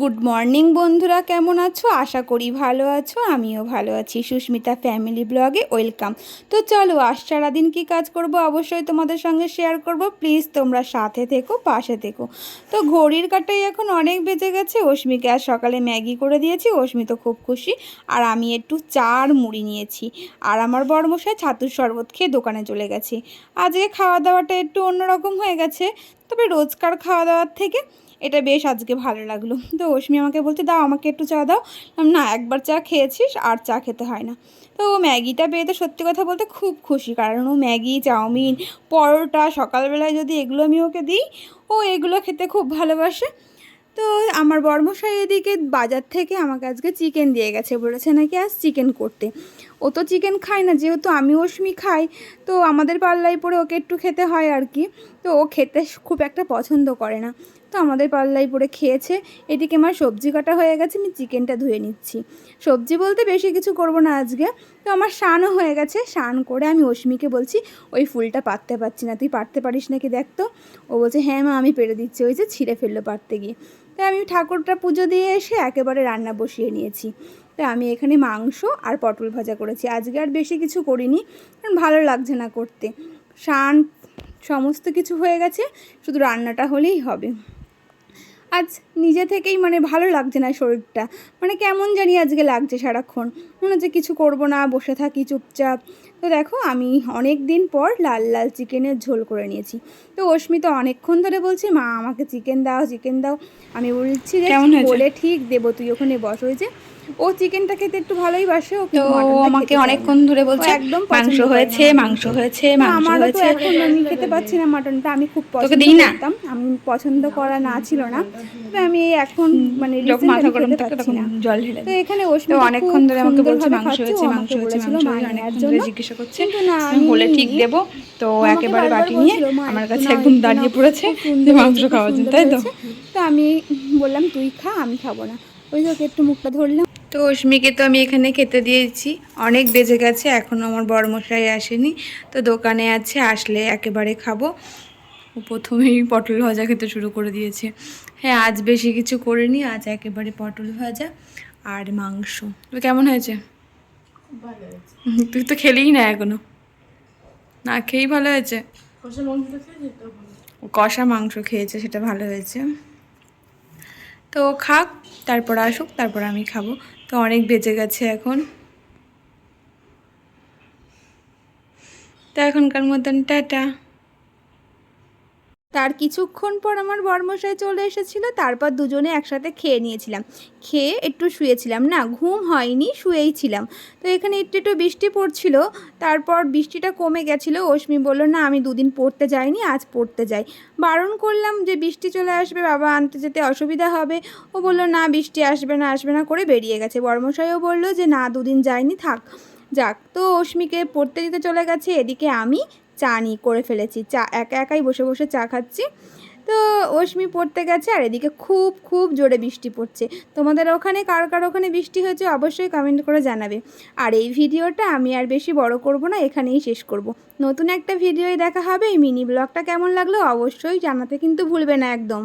Good morning বন্ধুরা, কেমন আছো? আশা করি ভালো আছো, আমিও ভালো আছি। সুস্মিতা ফ্যামিলি ব্লগে ওয়েলকাম। তো চলো, আজ সারাদিন কী কাজ করব? অবশ্যই তোমাদের সঙ্গে শেয়ার করব। প্লিজ, তোমরা সাথে থেকো, পাশে থেকো। তো ঘড়ির কাটাই এখন অনেক বেজে গেছে। অস্মিকে আর সকালে ম্যাগি করে দিয়েছি। অস্মি তো খুব খুশি। আর আমি একটু চার মুড়ি নিয়েছি। আর আমার বড়মশাই ছাতুর শরবত খেয়ে দোকানে চলে গেছে। আজকে খাওয়া দাওয়াটা একটু অন্যরকম হয়ে গেছে। তবে রোজকার খাওয়া দাওয়ার থেকে এটা বেশ আজকে ভালো লাগল। তো অশ্মি আমাকে বলছে, দাও, আমাকে একটু চা দাও। না, একবার চা খেয়েছিস আর চা খেতে হয় না। তো ও ম্যাগিটা পেয়ে তো সত্যি কথা বলতে খুব খুশি, কারণ ও ম্যাগি, চাউমিন, পরোটা, সকালবেলায় যদি এগুলো আমি ওকে দিই, ও এগুলো খেতে খুব ভালোবাসে। তো আমার বর্মশাই এদিকে বাজার থেকে আমাকে আজকে চিকেন দিয়ে গেছে, বলেছে নাকি আজ চিকেন করতে। ও তো চিকেন খায় না, যেহেতু আমি অশ্মি খাই, তো আমাদের পাল্লায় পরে ওকে একটু খেতে হয় আর কি। তো ও খেতে খুব একটা পছন্দ করে না। তো আমাদের পাল্লায় পরে খেয়েছে। এদিকে আমার সবজি কাটা হয়ে গেছে, আমি চিকেনটা ধুয়ে নিচ্ছি। সবজি বলতে বেশি কিছু করব না আজকে। তো আমার স্নানও হয়ে গেছে স্নান করে আমি অশ্মিকে বলছি, ওই ফুলটা পারতে পারছি না, তুই পারতে পারিস নাকি দেখ তো? ও বলছে হ্যাঁ মা, আমি পেরে দিচ্ছি। ওই যে ছিঁড়ে ফেলল পারতে গিয়ে। তাই আমি ঠাকুরটা পুজো দিয়ে এসে একেবারে রান্না বসিয়ে নিয়েছি। তো আমি এখানে মাংস আর পটল ভাজা করেছি। আজকে আর বেশি কিছু করিনি, কারণ ভালো লাগছে না করতে। শান সমস্ত কিছু হয়ে গেছে, শুধু রান্নাটা হলেই হবে। আজ নিজে থেকেই মানে ভালো লাগছে না শরীরটা। মানে কেমন জানি আজকে লাগছে সারাক্ষণ। মনে হচ্ছে কিছু করব না বসে থাকি চুপচাপ। তো দেখো আমি অনেক দিন পর লাল লাল চিকেনের ঝোল করে নিয়েছি। তো অস্মি তো অনেকক্ষণ ধরে বলছে মা আমাকে চিকেন দাও চিকেন দাও। আমি বলছি যে বলে ঠিক দেবো তুই ওখানে বস। ওই যে ও চিকেনটা খেতে একটু ভালোই বাসে ও তো আমাকে। অনেকক্ষণ ধরে বলছে একদম মাংস হয়েছে মাংস হয়েছে মাংস তো হয়েছে। এখন আমি খেতে পাচ্ছি না মাটনটা আমি খুব পছন্দ? করতাম। আমি পছন্দ করা না ছিল না। তবে আমি এখন মানে মাথা গরম থাকে না। জল ঢেলে তো। এখানে তো অনেকক্ষণ ধরে আমাকে বলছে মাংস হয়েছে মাংস হয়েছে মাংস হয়েছে। অনেকক্ষণ ধরে জিজ্ঞাসা করছে আমি বলে ঠিক। দেবো। তো একেবারে বাটি নিয়ে আমার কাছে একদম দাঁড়িয়ে পড়েছে যে মাংস খাওয়ার জন্য তাই তো? তো আমি বললাম তুই খা আমি খাব না। ওই যে একটু মুখটা ধরলাম। তো অস্মিকে তো আমি এখানে খেতে দিয়েছি। অনেক বেজে গেছে এখনও আমার বড়মশাই আসেনি। তো দোকানে আছে আসলে একেবারে খাব। ও প্রথমেই পটল ভাজা খেতে শুরু করে দিয়েছে। হ্যাঁ আজ বেশি কিছু করিনি আজ একেবারে পটল ভাজা আর মাংস। তো কেমন হয়েছে? তুই তো খেলেই না এখনও। না খেয়েই ভালো হয়েছে? কষা মাংস খেয়েছে সেটা ভালো হয়েছে। তো খাক তারপর আসুক তারপর আমি খাব। তো অনেক বেঁচে গেছে এখন। তো এখনকার মতন টাটা। তার কিছুক্ষণ পর আমার বর্মশাই চলে এসেছিল, তারপর দুজনে একসাথে খেয়ে নিয়েছিলাম। খেয়ে একটু শুয়েছিলাম, না, ঘুম হয়নি, শুয়েই ছিলাম। তো এখানে একটু একটু বৃষ্টি পড়ছিল, তারপর বৃষ্টিটা কমে গেছিল। অশ্মি বলল, না, আমি দুদিন পড়তে যাইনি, আজ পড়তে যাই। বারণ করলাম যে, বৃষ্টি চলে আসবে, বাবা আনতে যেতে অসুবিধা হবে। ও বলল, না, বৃষ্টি আসবে না আসবে না, করে বেরিয়ে গেছে। বর্মশাইও বলল যে, না, দুদিন যায়নি থাক, যাক। তো অশ্মিকে পড়তে দিতে চলে গেছে, এদিকে আমি চা নি করে ফেলেছি। চা, একা একাই বসে বসে চা খাচ্ছি। তো অশ্মি পড়তে গেছে আর এদিকে খুব খুব জোরে বৃষ্টি পড়ছে। তোমাদের ওখানে কার কার ওখানে বৃষ্টি হয়েছে অবশ্যই কমেন্ট করে জানাবে। আর এই ভিডিওটা আমি আর বেশি বড় করব না, এখানেই শেষ করব। নতুন একটা ভিডিওয় দেখা হবে, এই মিনি ব্লগটা কেমন লাগল অবশ্যই জানাতে কিন্তু ভুলবে না একদম।